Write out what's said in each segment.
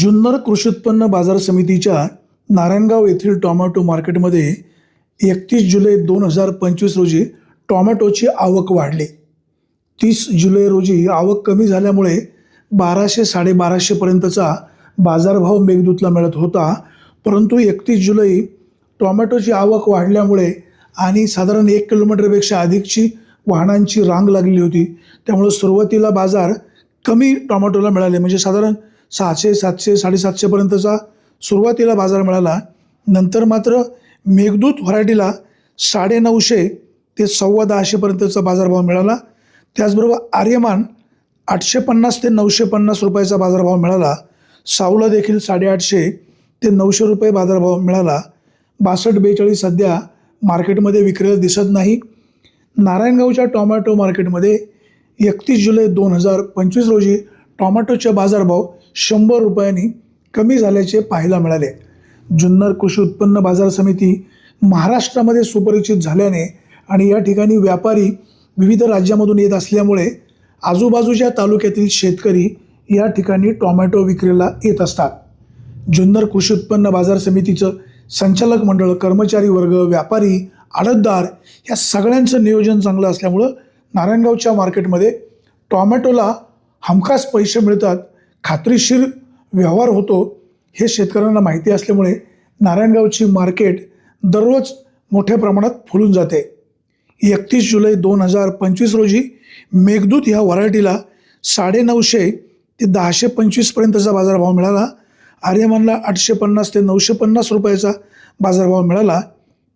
जुन्नर कृषी उत्पन्न बाजार समितीच्या नारायणगाव येथील टॉमॅटो मार्केटमध्ये एकतीस जुलै दोन हजार पंचवीस रोजी टॉमॅटोची आवक वाढली. तीस जुलै रोजी आवक कमी झाल्यामुळे बाराशे साडेबाराशेपर्यंतचा बाजारभाव मेघदूतला मिळत होता. परंतु एकतीस जुलै टॉमॅटोची आवक वाढल्यामुळे आणि साधारण एक किलोमीटरपेक्षा अधिकची वाहनांची रांग लागलेली होती. त्यामुळे सुरुवातीला बाजार कमी टॉमॅटोला मिळाले. म्हणजे साधारण सहाशे सातशे साडेसातशेपर्यंतचा सुरुवातीला बाजार मिळाला. नंतर मात्र मेघदूत व्हरायटीला साडेनऊशे ते सव्वा दहाशेपर्यंतचा बाजारभाव मिळाला. त्याचबरोबर आर्यमान आठशे पन्नास ते नऊशे पन्नास रुपयाचा बाजारभाव मिळाला. सावला देखील साडेआठशे ते नऊशे रुपये बाजारभाव मिळाला. बासष्ट बेचाळीस सध्या मार्केटमध्ये विक्रेला दिसत नाही. नारायणगावच्या टॉमॅटो मार्केटमध्ये एकतीस जुलै दोन हजार पंचवीस रोजी टॉमॅटोचे बाजारभाव शंभर रुपयांनी कमी झाल्याचे पाहायला मिळाले. जुन्नर कृषी उत्पन्न बाजार समिती महाराष्ट्रामध्ये सुपरिचित झाल्याने आणि या ठिकाणी व्यापारी विविध राज्यामधून येत असल्यामुळे आजूबाजूच्या तालुक्यातील शेतकरी या ठिकाणी टॉमॅटो विक्रीला येत असतात. जुन्नर कृषी उत्पन्न बाजार समितीचं संचालक मंडळ कर्मचारी वर्ग व्यापारी आडतदार या सगळ्यांचं नियोजन चांगलं असल्यामुळं नारायणगावच्या मार्केटमध्ये टॉमॅटोला हमखास पैसे मिळतात खात्रीशीर व्यवहार होतो हे शेतकऱ्यांना माहिती असल्यामुळे नारायणगावची मार्केट दररोज मोठ्या प्रमाणात फुलून जाते. एकतीस जुलै दोन हजार पंचवीस रोजी मेघदूत ह्या व्हरायटीला साडेनऊशे ते दहाशे पंचवीसपर्यंतचा बाजारभाव मिळाला. आर्यमानला आठशे पन्नास ते नऊशे पन्नास रुपयाचा बाजारभाव मिळाला.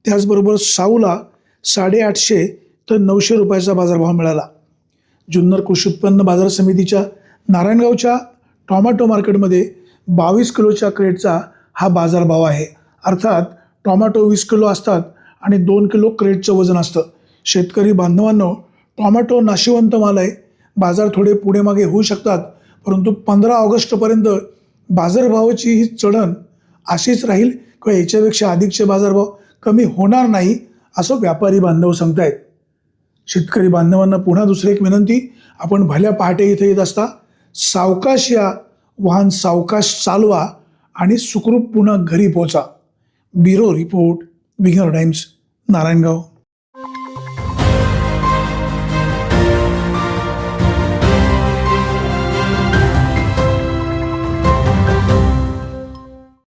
त्याचबरोबर साऊला साडेआठशे तर नऊशे रुपयाचा बाजारभाव मिळाला. जुन्नर कृषी उत्पन्न बाजार समितीच्या नारायणगावच्या टॉमॅटो मार्केटमध्ये बावीस किलोच्या क्रेटचा हा बाजारभाव आहे. अर्थात टॉमॅटो वीस किलो असतात आणि दोन किलो क्रेटचं वजन असतं. शेतकरी बांधवांनो टॉमॅटो नाशिवंत माल आहे बाजार थोडे पुढे मागे होऊ शकतात परंतु पंधरा ऑगस्टपर्यंत बाजारभावाची ही चढण अशीच राहील किंवा याच्यापेक्षा अधिकचे बाजारभाव कमी होणार नाही असं व्यापारी बांधव सांगतायत. शेतकरी बांधवांना पुन्हा दुसरी एक विनंती आपण भल्या पहाटे इथे येत असता सावकाश या वाहन सावकाश चालवा आणि सुखरूप पुन्हा घरी पोचा bureau report Vighnahar Times Narayangaon.